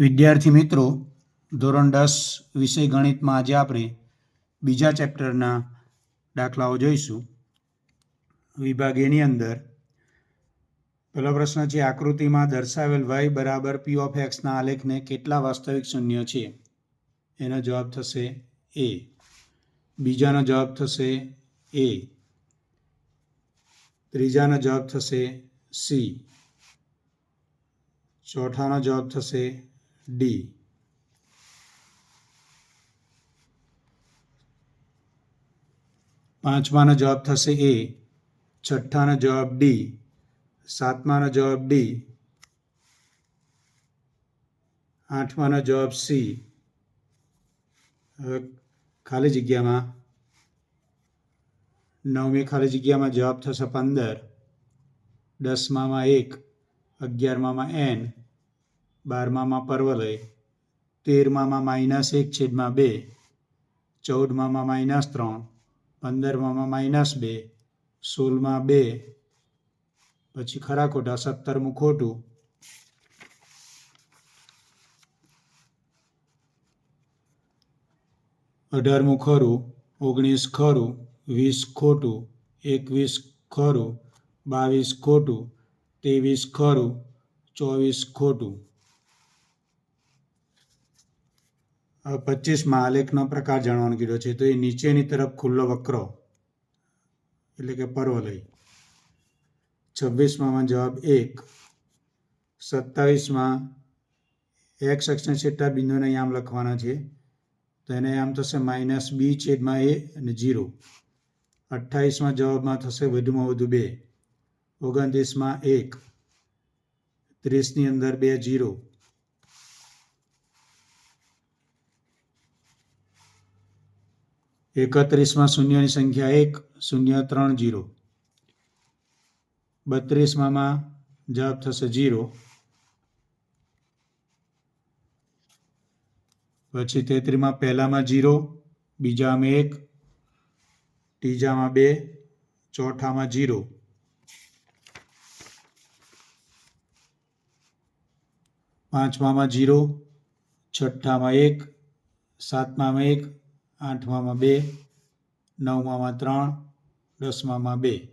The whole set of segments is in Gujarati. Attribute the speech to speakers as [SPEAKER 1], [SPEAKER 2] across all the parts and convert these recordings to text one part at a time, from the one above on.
[SPEAKER 1] વિદ્યાર્થી મિત્રો, ધોરણ દસ વિષય ગણિતમાં આજે આપણે બીજા ચેપ્ટરના દાખલાઓ જોઈશું. વિભાગ એની અંદર પહેલો પ્રશ્ન છે, આકૃતિમાં દર્શાવેલ વાય બરાબર પી ઓફ એક્સના આલેખને કેટલા વાસ્તવિક શૂન્ય છે? એનો જવાબ થશે એ બીજાનો જવાબ થશે એ ત્રીજાનો જવાબ થશે સી ચોથાનો જવાબ થશે ડી પાંચમાનો જવાબ થશે એ છઠ્ઠાનો જવાબ ડી સાતમાનો જવાબ ડી આઠમાનો જવાબ સી હવે ખાલી જગ્યામાં નવમી ખાલી જગ્યામાં જવાબ થશે પંદર દસમામાં એક અગિયારમામાં એન બારમામાં પર્વલય, તેરમામાં માઇનસ એક છેદમાં બે, ચૌદમામાં માઇનસ ત્રણ, પંદરમામાં માઇનસ બે, સોળમાં બે, પછી ખરા ખોટા સત્તરમું ખોટું. અઢારમું ખરું, ઓગણીસ ખરું, વીસ ખોટું, એકવીસ ખરું, બાવીસ ખોટું, ત્રેવીસ ખરું, ચોવીસ ખોટું હવે પચીસમાં આલેખનો પ્રકાર જાણવાનો કીધો છે. તો એ નીચેની તરફ ખુલ્લો વક્રો, એટલે કે પર્વલય છવ્વીસમાં જવાબ એક, સત્તાવીસમાં એક્સ અક્ષના છેટા બિંદુને આમ લખવાના છે. તો એને આમ થશે માઇનસ બી છેદમાં એ અને જીરો અઠ્ઠાવીસમાં જવાબમાં થશે વધુમાં વધુ બે. ઓગણત્રીસમાં એક. ત્રીસની અંદર બે જીરો એકત્રીસમાં શૂન્યની સંખ્યા એક, શૂન્ય ત્રણ જીરો. બત્રીસમાં જવાબ થશે જીરો. પછી તેત્રીમાં પહેલામાં જીરો, બીજામાં એક, ત્રીજામાં બે, ચોથામાં જીરો. પાંચમામાં જીરો, છઠ્ઠામાં એક, સાતમામાં એક આઠમામાં બે, નવમામાં ત્રણ, દસમામાં બે.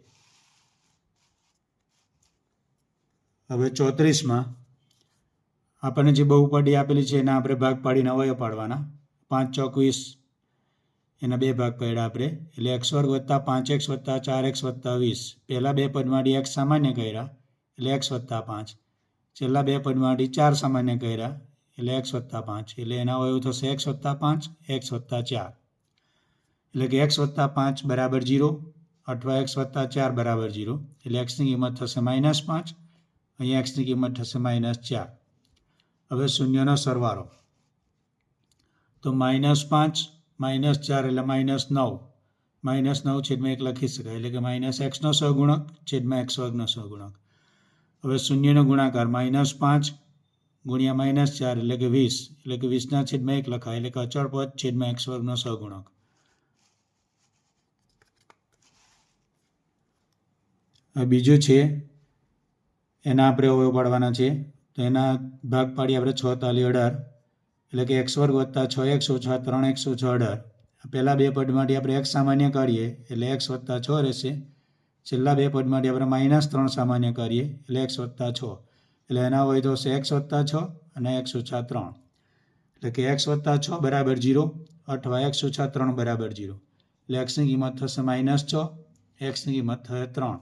[SPEAKER 1] હવે ચોત્રીસમાં આપણને જે બહુપાડી આપેલી છે એના આપણે ભાગ પાડીને અવયવ પાડવાના. પાંચ ચોકવીસ એના બે ભાગ પડ્યા આપણે. એટલે એક્સ વર્ગ વત્તા પાંચ એક્સ વત્તા ચાર એક્સ વત્તા વીસ. પહેલાં બે પદમાંથી એક્સ સામાન્ય કર્યા. એટલે એક્સ વત્તા પાંચ. છેલ્લા બે પદમાંથી ચાર સામાન્ય કર્યા. એટલે એક્સ વત્તા પાંચ. એટલે એના અવયવ થશે એક્સ વત્તા પાંચ એક્સ વત્તા ચાર. એટલે કે એક્સ વત્તા પાંચ બરાબર જીરો અથવા એક્સ વત્તા ચાર બરાબર જીરો એટલે એક્સની કિંમત થશે માઇનસ પાંચ, અહીંયા એક્સની કિંમત થશે માઇનસ ચાર. હવે શૂન્યનો સરવાળો. તો માઇનસ પાંચ, માઇનસ ચાર એટલે માઇનસ નવ. માઇનસ નવ છેદમાં એક લખી શકાય. એટલે કે માઇનસ એક્સનો સહગુણક છેદમાં એક્સ વર્ગનો સહગુણક. હવે શૂન્યનો ગુણાકાર માઇનસ પાંચ ગુણ્યા માઇનસ ચાર એટલે કે વીસ, એટલે કે વીસના છેદમાં એક લખાય એટલે કે અચળ પદ છેદમાં એક્સ વર્ગનો સહગુણક બીજું છે, એના આપણે અવયવ પાડવાના છે, તો એના ભાગ પાડીએ આપણે છ તાલી અઢાર, એટલે કે એક્સ વર્ગ વત્તા છ એક્સ ઓછા ત્રણ એક્સ ઓછા અઢાર. પહેલાં બે પદમાંથી આપણે એક્સ સામાન્ય કાઢીએ, એટલે એક્સ વત્તા છ રહેશે. છેલ્લા બે પદમાંથી આપણે માઇનસ ત્રણ સામાન્ય કરીએ એટલે એક્સ વત્તા છ. એટલે એના હોય તો એક્સ વત્તા છ અને એક્સ ઓછા ત્રણ. એટલે કે એક્સ વત્તા છ બરાબર જીરો અથવા એક્સ ઓછા ત્રણ બરાબર જીરો એટલે એક્સની કિંમત થશે માઇનસ છ એક્સની કિંમત થશે ત્રણ.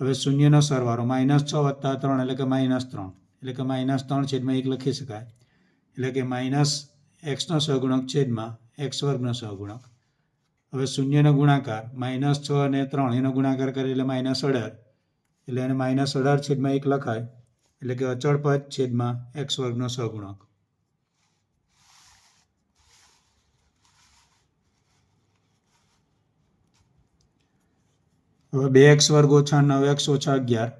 [SPEAKER 1] હવે શૂન્યનો સરવારો માઇનસ છ વત્તા ત્રણ એટલે કે માઇનસ ત્રણ. એટલે કે માઇનસ ત્રણ છેદમાં એક લખી શકાય. એટલે કે માઇનસ એક્સનો સહગુણક છેદમાં એક્સ વર્ગનો સહગુણક. હવે શૂન્યનો ગુણાકાર માઇનસ છ અને ત્રણ એનો ગુણાકાર કરીએ એટલે માઇનસ અઢાર. એટલે એને માઇનસ અઢાર છેદમાં એક લખાય. એટલે કે અચળ પદ છેદમાં એક્સ વર્ગનો સહગુણક. હવે બે એક્સ વર્ગ ઓછા નવ, એક્સ ઓછા અગિયાર.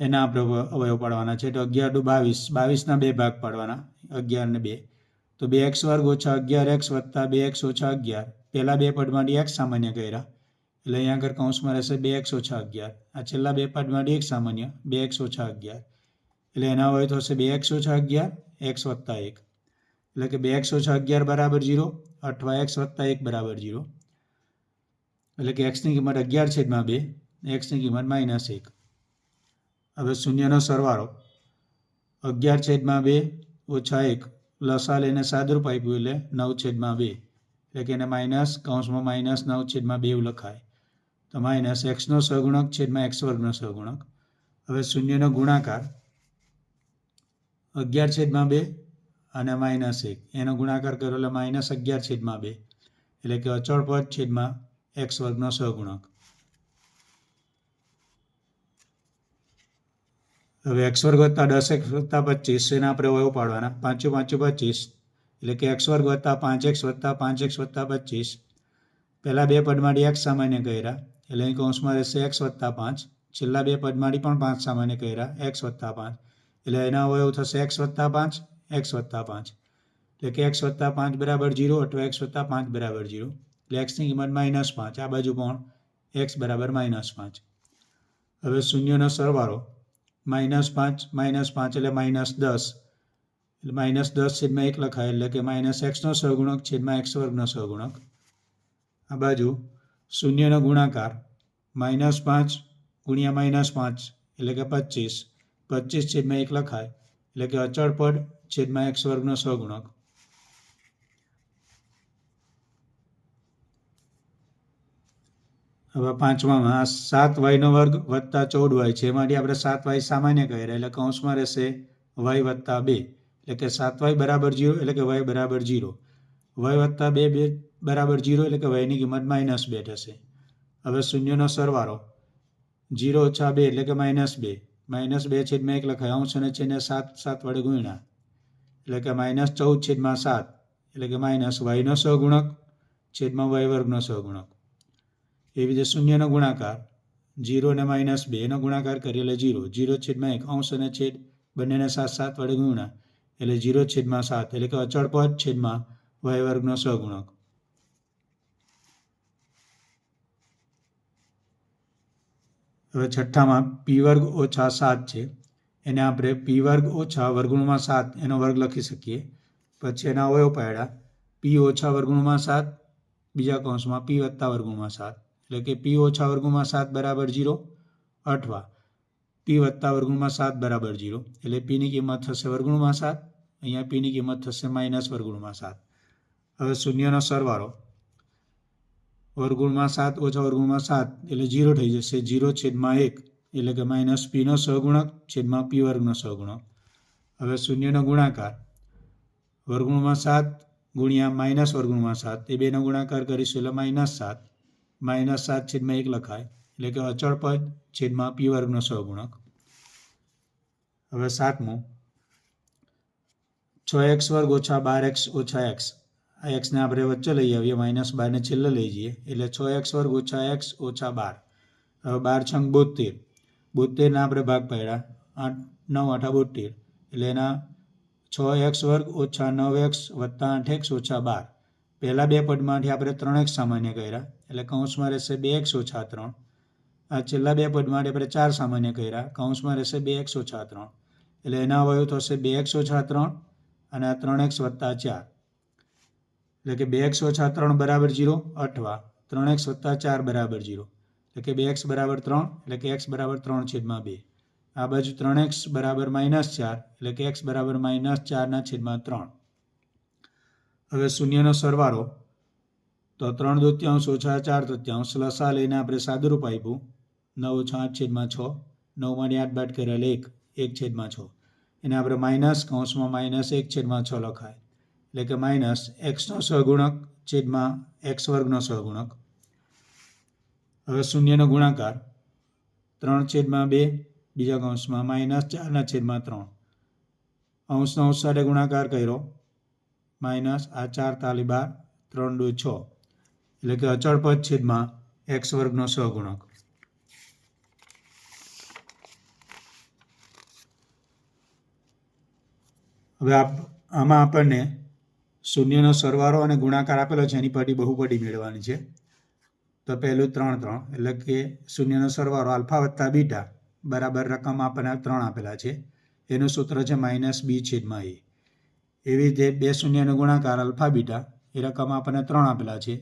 [SPEAKER 1] એના આપણે અવયવ પાડવાના છે. તો અગિયાર ટુ બાવીસ. બાવીસના બે ભાગ પાડવાના. અગિયાર ને બે. તો બે એક્સ વર્ગ ઓછા અગિયાર, એક્સ વત્તા બે, એક્સ ઓછા અગિયાર. પહેલાં બે પદમાંથી એક્સ સામાન્ય કર્યા. એટલે અહીંયા આગળ કૌંસમાં રહેશે બે એક્સ ઓછા અગિયાર. આ છેલ્લા બે પદમાંથી એક સામાન્ય, બે એક્સ ઓછા અગિયાર. એટલે એના હોય તો હશે બે એક્સ ઓછા અગિયાર એક્સ વત્તા એક. એટલે કે બે એક્સ ઓછા અગિયાર બરાબર જીરો અથવા એક્સ વત્તા એક બરાબર જીરો. એટલે કે એક્સની કિંમત અગિયાર છેદમાં બે, એક્સની કિંમત માઇનસ એક. હવે શૂન્યનો સરવાળો. અગિયાર છેદમાં બે, ઓછા એક, લસા લઈને સાદરૂપ આપ્યું એટલે નવ છેદમાં બે. એટલે કે એને માઇનસ, કૌંસમાં માઇનસ નવ છેદમાં બે એવું લખાય. તો માઇનસ એક્સનો સહગુણક છેદમાં એક્સ વર્ગનો સહગુણક. હવે શૂન્યનો ગુણાકાર અગિયાર છેદમાં બે અને માઇનસ એક. એનો ગુણાકાર કર્યો એટલે માઇનસ અગિયાર છેદમાં બે. એટલે કે અચળ પદ છેદમાં એક્સ વર્ગનો સહગુણક. હવે એક્સ વર્ગ વત્તા દસ એક્સ વત્તા પચીસ, એના આપણે વયો પાડવાના. પાંચું પાંચું પચીસ. એટલે કે એક્સ વર્ગ વત્તા પાંચ એક્સ વત્તા પાંચ એક્સ વત્તા પચીસ. પહેલાં બે પદમાંથી એક્સ સામાન્ય કર્યા. એટલે અહીં કૌંસમાં રહેશે એક્સ વત્તા પાંચ. છેલ્લા બે પદમાંથી પણ પાંચ સામાન્ય કર્યા. એક્સ વત્તા પાંચ. એટલે એના અવયવ થશે એક્સ વત્તા પાંચ એક્સ વત્તા પાંચ. એટલે કે એક્સ વત્તા પાંચ બરાબર જીરો અથવા એક્સ વત્તા પાંચ બરાબર જીરો. એટલે એક્સની કિંમત માઇનસ પાંચ. આ બાજુ પણ એક્સ બરાબર માઇનસ પાંચ. હવે શૂન્યનો સરવાળો. માઇનસ પાંચ માઇનસ પાંચ એટલે માઇનસ દસ. એટલે માઇનસ દસ છેદમાં એક લખાય. એટલે કે માઇનસ એક્સનો સહગુણક છેદમાં એક્સ વર્ગનો સહગુણક. આ બાજુ શૂન્યનો ગુણાકાર માઇનસ પાંચ ગુણ્યા માઇનસ પાંચ એટલે કે પચીસ. પચીસ છેદમાં એક લખાય એટલે કે અચળ પદ છેદમાં એક વર્ગનો સહગુણક હવે પાંચમામાં સાત વાયનો વર્ગ વત્તા ચૌદ વાય છે. એમાંથી આપણે સાત વાય સામાન્ય કહી રહ્યા એટલે કૌંસમાં રહેશે વાય વત્તા બે. એટલે કે સાત વાય બરાબર જીરો એટલે કે વાય બરાબર જીરો. વાય વત્તા બે બે બરાબર જીરો એટલે કે વયની કિંમત માઇનસ બે થશે. હવે શૂન્યનો સરવાળો જીરો ઓછા બે એટલે કે માઇનસ બે. માઇનસ બે છેદમાં એક લખાય, અંશ અને છેદને સાત સાત વડે ગુણ્યા. એટલે કે માઇનસ ચૌદ છેદમાં સાત એટલે કે માઇનસ વાયનો સહગુણક છેદમાં વાય વર્ગનો સહગુણક. એવી રીતે શૂન્યનો ગુણાકાર જીરો અને માઇનસ બે એનો ગુણાકાર કરીએ એટલે જીરો. જીરો છેદમાં એક, અંશ અને છેદ બંનેને સાત સાત વડે ગુણ્યા. એટલે જીરો છેદમાં સાત એટલે કે અચળ પદ છેદમાં વાય વર્ગનો સહગુણક હવે છઠ્ઠામાં પી વર્ગ ઓછા સાત છે. એને આપણે પી વર્ગ ઓછા વર્ગુણમાં સાત એનો વર્ગ લખી શકીએ. પછી એના અવયવ પાડ્યા. પી ઓછા વર્ગુણમાં સાત, બીજા કૌંસમાં પી વત્તા વર્ગુણમાં સાત. એટલે કે પી ઓછા વર્ગુણમાં સાત બરાબર જીરો અથવા પી વત્તા વર્ગુણમાં સાત બરાબર જીરો. એટલે પીની કિંમત થશે વર્ગુણમાં સાત, અહીંયા પીની કિંમત થશે માઇનસ વર્ગુણમાં સાત. હવે શૂન્યનો સરવાળો વર્ગુણમાં સાત ઓછા વર્ગુણમાં સાત એટલે જીરો થઈ જશે. જીરો છેદમાં એક એટલે કે માઇનસ પીનો સહગુણક છેદમાં પી વર્ગનો સહગુણક. હવે શૂન્યનો ગુણાકાર. વર્ગુણમાં સાત ગુણ્યા માઇનસ વર્ગુણમાં સાત. એ બેનો ગુણાકાર કરીશું એટલે માઇનસ સાત. માઇનસ સાત છેદમાં એક લખાય. એટલે કે અચળ પદ છેદમાં પી વર્ગનો સહગુણક. હવે સાતમું. છ એક્સ વર્ગ ઓછા બાર એક્સ ઓછા એક્સ. આ એક્સને આપણે વચ્ચે લઈ આવીએ માઇનસ બારને છેલ્લે લઈ જઈએ. એટલે છ એક્સ વર્ગ ઓછા એક્સ ઓછા બાર. હવે બાર છંગ બોતેર. બોતેરના આપણે ભાગ પાડ્યા. આઠ, નવ, આઠા બોતેર. એટલે એના છ એક્સ વર્ગ ઓછા નવ એક્સ વત્તા આઠ એક્સ ઓછા બાર. પહેલાં બે પદમાંથી આપણે ત્રણ એક્સ સામાન્ય કર્યા. એટલે કૌંસમાં રહેશે બે એક્સ ઓછા ત્રણ. આ છેલ્લા બે પદમાંથી આપણે ચાર સામાન્ય કર્યા. કૌંસમાં રહેશે બે એક્સ ઓછા ત્રણ. એટલે એના અવયવ થશે બે એક્સ ઓછા ત્રણ અને આ ત્રણ એક્સ વત્તા ચાર. એટલે કે બે એક્સ ઓછા ત્રણ બરાબર જીરો અથવા ત્રણ એક્સ વત્તા ચાર બરાબર જીરો. એટલે કે બે એક્સ બરાબર ત્રણ, એટલે કે એક્સ બરાબર ત્રણ છેદમાં બે. આ બાજુ ત્રણ એક્સ બરાબર માઇનસ ચાર, એટલે કે એક્સ બરાબર માઇનસ ચારના છેદમાં ત્રણ. હવે શૂન્યનો સરવાળો, તો ત્રણ દોત્યાંશ ઓછા ચાર તૃત્યાંશ લસા લઈને આપણે સાદુરૂપ આપ્યું. નવ ઓછા આઠ છેદમાં છ નવમાંની આઠ બાટ કરેલ એક એક છેદમાં છ. એને આપણે માઇનસ કૌંસમાં માઇનસ એક છેદમાં છ લખાય. એટલે કે માઇનસ એક્સનો સહગુણક છેદમાં એક્સ વર્ગનો સહગુણક. હવે શૂન્યનો ગુણાકાર ત્રણ છેદમાં બે, બીજા કૌંસમાં માઇનસ ચારના છેદમાં ત્રણ. અંશનો અંશ સાથે ગુણાકાર કર્યો. માઇનસ આ ચાર તાલી બાર, ત્રણ દુ છ. એટલે કે અચળ પદ છેદમાં એક્સ વર્ગનો સહગુણક. હવે આપ આમાં આપણને શૂન્યનો સરવાળો અને ગુણાકાર આપેલો છે, એની પરથી બહુપદી મેળવવાની છે. તો પહેલું ત્રણ ત્રણ, એટલે કે શૂન્યનો સરવાળો આલ્ફા વત્તા બીટા બરાબર રકમ આપણને ત્રણ આપેલા છે. એનું સૂત્ર છે માઇનસ બી છેદમાં એ. એવી રીતે બે શૂન્યનો ગુણાકાર અલ્ફા બીટા એ રકમ આપણને ત્રણ આપેલા છે.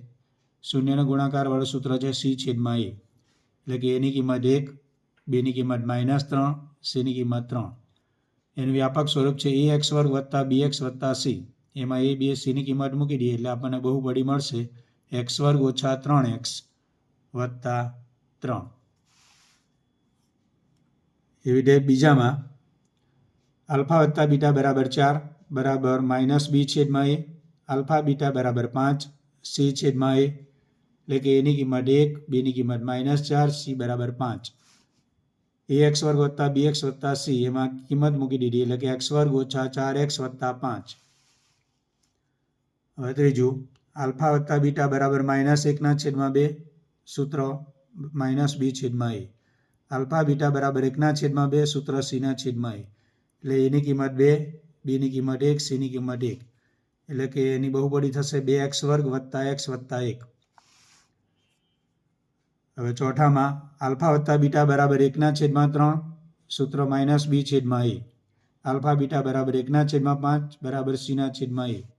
[SPEAKER 1] શૂન્યનો ગુણાકારવાળું સૂત્ર છે સી છેદમાં એ. એટલે કે એની કિંમત એક, બીની કિંમત માઇનસ ત્રણ, સીની કિંમત ત્રણ. એનું વ્યાપક સ્વરૂપ છે એ એક્સ વર્ગ વત્તા બી એક્સ વત્તા સી. એમાં એ બે સીની કિંમત મૂકી દઈએ એટલે આપણને બહુપદી મળશે. એક્સ વર્ગ ઓછા ત્રણ એક્સ વત્તા ત્રણ. એવી રીતે બીજામાં આલ્ફા વત્તા બીટા બરાબર ચાર બરાબર માઇનસ બી છેદમાં એ આલ્ફા બીટા બરાબર પાંચ સી છેદમાં એ એટલે કે એની કિંમત એક બીની કિંમત માઇનસ ચાર સી બરાબર પાંચ. એ એક્સ વર્ગ વત્તા બી એક્સ વત્તા સી એમાં કિંમત મૂકી દીધી એટલે કે એક્સ વર્ગ ઓછા ચાર એક્સ વત્તા પાંચ. હવે ત્રીજું, આલ્ફા વત્તા બીટા બરાબર માઇનસ એકના છેદમાં બે, સૂત્ર માઇનસ બી છેદમાં એ. આલ્ફા બીટા બરાબર એકના છેદમાં બે, સૂત્ર સીના છેદમાં એ. એટલે એની કિંમત બે, બીની કિંમત એક, સીની કિંમત એક. એટલે કે એની બહુબડી થશે બે એક્સ વર્ગ વત્તા એક્સ વત્તા એક. હવે ચોથામાં, આલ્ફા વત્તા બીટા બરાબર એકના છેદમાં ત્રણ, સૂત્ર માઇનસ બી છેદમાં એ. આલ્ફા બીટા બરાબર એકના છેદમાં પાંચ, બરાબર સીના છેદમાં એ.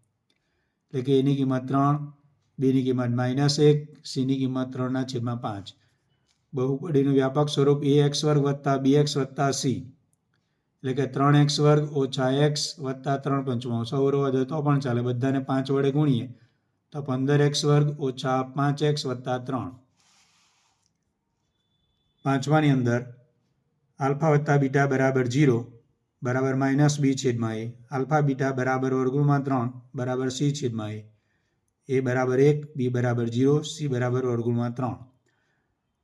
[SPEAKER 1] એટલે કે એની કિંમત ત્રણ, બીની કિંમત માઇનસ એક, સીની કિંમત ત્રણના છેદમાં પાંચ. બહુપડીનું વ્યાપક સ્વરૂપ એ એક્સ વર્ગ વત્તા બી એક્સ વત્તા સી. એટલે કે ત્રણ એક્સ વર્ગ ઓછા એક્સ વત્તા ત્રણ પંચમાં. અવરોધ હોય તો પણ ચાલે. બધાને પાંચ વડે ગુણીએ તો પંદર એક્સ વર્ગ ઓછા પાંચ એક્સ વત્તા ત્રણ. પાંચમાની અંદર આલ્ફા વત્તા બીટા બરાબર જીરો બરાબર માઇનસ બી છેદમાં એ આલ્ફા બીટા બરાબર વર્ગુણમાં ત્રણ બરાબર સી છેદમાં એ એ બરાબર એક બી બરાબર જીરો સી બરાબર વર્ગુણમાં ત્રણ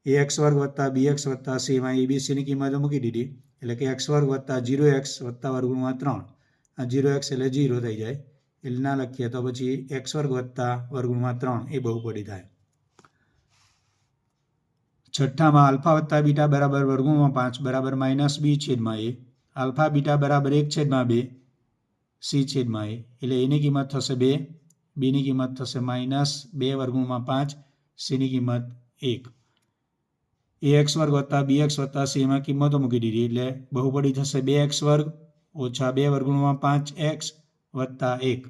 [SPEAKER 1] એ એક્સ વર્ગ વત્તા બી એક્સ વત્તા સીમાં એ બી સીની કિંમતો મૂકી દીધી એટલે કે એક્સ વર્ગ વત્તા જીરો એક્સ વત્તા વર્ગુણમાં ત્રણ આ જીરો એક્સ એટલે જીરો થઈ જાય એટલે ના લખીએ તો પછી એક્સ વર્ગ વત્તા વર્ગુણમાં ત્રણ એ બહુપદી થાય છઠ્ઠામાં આલ્ફા વત્તા બીટા બરાબર વર્ગુણમાં પાંચ બરાબર માઇનસ બી છેદમાં એ આલ્ફા, બીટા બરાબર એક છેદમાં બે, સી છેદમાં એ. એટલે એની કિંમત થશે બે બીની કિંમત થશે માઇનસ બે વર્ગમાં પાંચ સીની કિંમત એક. એ એક્સ વર્ગ વત્તા બી એક્સ વત્તા સીમાં કિંમતો મૂકી દીધી. એટલે બહુપડી થશે બે એક્સ વર્ગ ઓછા બે વર્ગમાં પાંચ એક્સ વત્તા એક.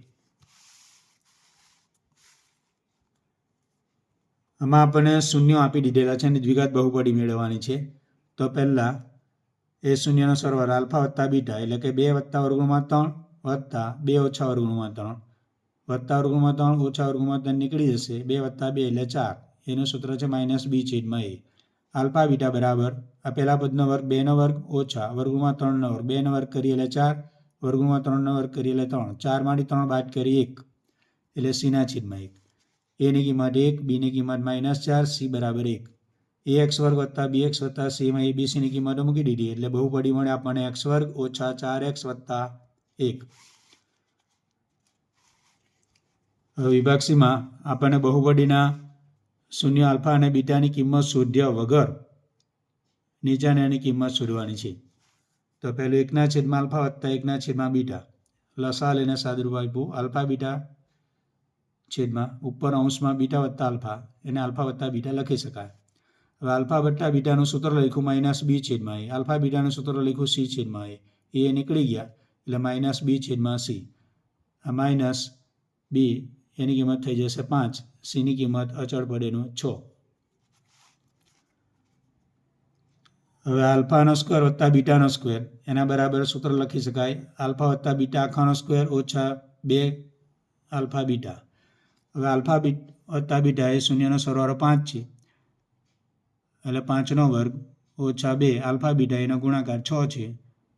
[SPEAKER 1] આમાં આપણને શૂન્યો આપી દીધેલા છે અને દ્વિઘાત બહુપડી મેળવવાની છે. તો પહેલાં એ શૂન્યનો સરવાળો આલ્ફા વત્તા બીટા, એટલે કે બે વત્તા વર્ગુણમાં ત્રણ વત્તા બે ઓછા વર્ગુણમાં ત્રણ વત્તા વર્ગુણમાં ત્રણ ઓછા વર્ગુણમાં ત્રણ નીકળી જશે. બે વત્તા બે એટલે ચાર. એનું સૂત્ર છે માઇનસ બી છેદમાં એ. આલ્ફા બીટા બરાબર આ પહેલા પદનો વર્ગ બેનો વર્ગ ઓછા વર્ગમાં ત્રણનો વર્ગ. બેનો વર્ગ કરીએ એટલે ચાર, વર્ગમાં ત્રણનો વર્ગ કરીએ એટલે ત્રણ. ચારમાંથી ત્રણ બાદ કરી એક. એટલે સીના છેદમાં એક. એની કિંમત એક બીની કિંમત માઇનસ ચાર, સી બરાબર એક. એ એક્સ વર્ગ વત્તા બી એક્સ વત્તા સીમાં એ બી સીની કિંમતો મૂકી દીધી. એટલે બહુપદી મળે આપણને એક્સ વર્ગ ઓછા ચાર એક્સ વત્તા એક. વિભાગ સીમાં આપણને બહુપદીના શૂન્ય આલ્ફા અને બીટાની કિંમત શોધ્યા વગર નીચાની કિંમત શોધવાની છે. તો પહેલું એકના છેદમાં આલ્ફા વત્તા એકના છેદમાં બીટા. લસા લઈને સાદુરૂપ આપ્યું આલ્ફા બીટા છેદમાં ઉપર અંશમાં બીટા વત્તા આલ્ફા. એને આલ્ફા વત્તા બીટા લખી શકાય. હવે આલ્ફા વત્તા બીટાનું સૂત્ર લખ્યું માઇનસ બી છેદમાં એ. આલ્ફા બીટાનું સૂત્ર લખ્યું સી છેદમાં એ. એ નીકળી ગયા, એટલે માઇનસ બી છેદમાં સી. આ માઇનસ બી એની કિંમત થઈ જશે પાંચ. સીની કિંમત અચળ પડેનું છ. હવે આલ્ફાનો સ્ક્વેર વત્તા બીટાનો સ્ક્વેર. એના બરાબર સૂત્ર લખી શકાય. આલ્ફા વત્તા બીટા આખાનો સ્ક્વેર ઓછા બે આલ્ફા બીટા. હવે આલ્ફા બી વત્તા બીટા એ શૂન્યનો સરવાળો પાંચ છે. એટલે પાંચનો વર્ગ ઓછા બે, આલ્ફા, બીટા, એનો ગુણાકાર છ છે.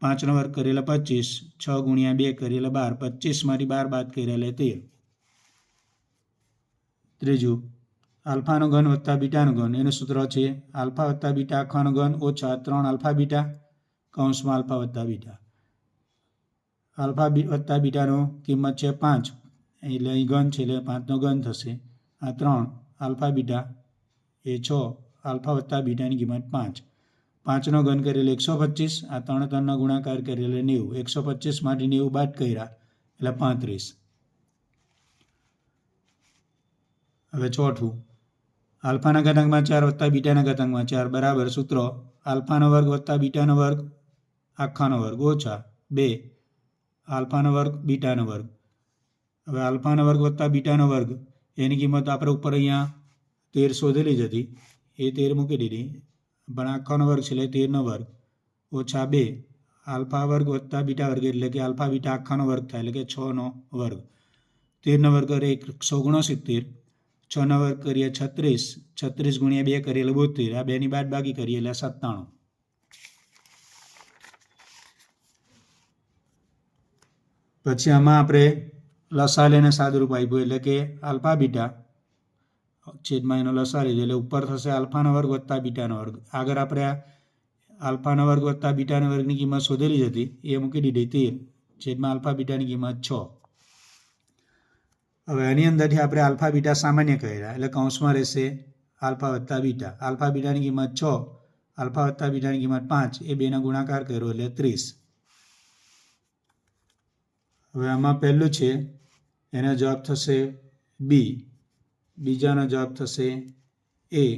[SPEAKER 1] પાંચનો વર્ગ કરેલા પચીસ, છ ગુણ્યા બે કરેલા બાર પચીસમાંથી બાર બાદ કરેલા તેર. ત્રીજું, આલ્ફાનો ઘન વત્તા બીટાનો ઘન, એનું સૂત્ર છે આલ્ફા વત્તા બીટા આખાનો ઘન ઓછા ત્રણ આલ્ફા બીટા, કૌંસમાં આલ્ફા વત્તા બીટા. આલ્ફા બી, વત્તા બીટાનો કિંમત છે પાંચ, એટલે અહીં ઘન છે એટલે પાંચનો ઘન થશે. આ ત્રણ, આલ્ફા બીટા એ છ આલ્ફા વત્તા બીટાની કિંમત પાંચ. પાંચનો ઘન કરેલો એકસો પચીસ, આ ત્રણ ત્રણનો ગુણાકાર કરેલો નેવું. એકસો પચીસમાંથી નેવું બાદ કર્યા, એટલે પાંત્રીસ. હવે ચોથું. આલ્ફાના ઘટકમાં ચાર વત્તા બીટાના ઘટકમાં ચાર, બરાબર. સૂત્રો, આલ્ફાનો વર્ગ વત્તા બીટાનો વર્ગ, આખાનો વર્ગ ઓછા બે. આલ્ફાનો વર્ગ, બીટાનો વર્ગ. હવે આલ્ફાનો વર્ગ વત્તા બીટાનો વર્ગ, એની કિંમત આપણે ઉપર અહીંયા તેર શોધેલી જ હતી. એ તેર મૂકી દીધી. પણ આખાનો વર્ગ છે એટલે તેરનો વર્ગ. ઓછા બે. આલ્ફા વર્ગ વત્તા બીટા વર્ગ એટલે કે આલ્ફા બીટા આખાનો વર્ગ થાય એટલે કે છનો વર્ગ. તેરનો વર્ગ કરે એકસો ઓગણસિત્તેર. છનો વર્ગ કરીએ છત્રીસ. છત્રીસ ગુણ્યા બે કરીએ એટલે બોતેર આ બેની બાદ બાકી કરીએ એટલે સત્તાણું. પછી આમાં આપણે લસાલેને સાદુરૂપ આપ્યું એટલે કે આલ્ફા બીટા. છેદમાં એનો લસા લીધો એટલે ઉપર થશે આલ્ફાનો વર્ગ વત્તા બીટાનો વર્ગ. આગળ આપણે આ આલ્ફાનો વર્ગ વત્તા બીટાનો વર્ગની કિંમત શોધેલી જ હતી. એ મૂકી દીધી તેર. છેદમાં આલ્ફા બીટાની કિંમત છ. હવે એની અંદરથી આપણે આલ્ફા બીટા સામાન્ય કર્યા એટલે કૌંસમાં રહેશે આલ્ફા વત્તા બીટા. આલ્ફા બીટાની કિંમત છ, આલ્ફા વત્તા બીટાની કિંમત પાંચ. એ બેનો ગુણાકાર કર્યો એટલે ત્રીસ. હવે આમાં પહેલું છે, એનો જવાબ થશે બી. બીજાનો જવાબ થશે એ,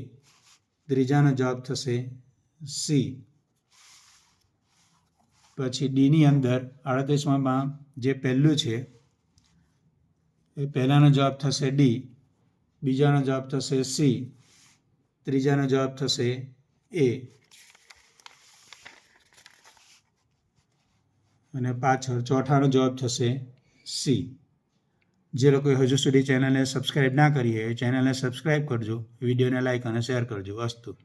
[SPEAKER 1] ત્રીજાનો જવાબ થશે સી. પછી ડીની અંદર અડતીસમાં જે પહેલું છે, એ પહેલાંનો જવાબ થશે ડી, બીજાનો જવાબ થશે સી, ત્રીજાનો જવાબ થશે એ. અને પાછળ ચોથાનો જવાબ થશે સી. જે લોકોએ હજુ સુધી ચેનલને સબસ્ક્રાઈબ ના કરી એ ચેનલને સબસ્ક્રાઈબ કરજો વિડીયોને લાઈક અને શેર કરજો અસ્તુ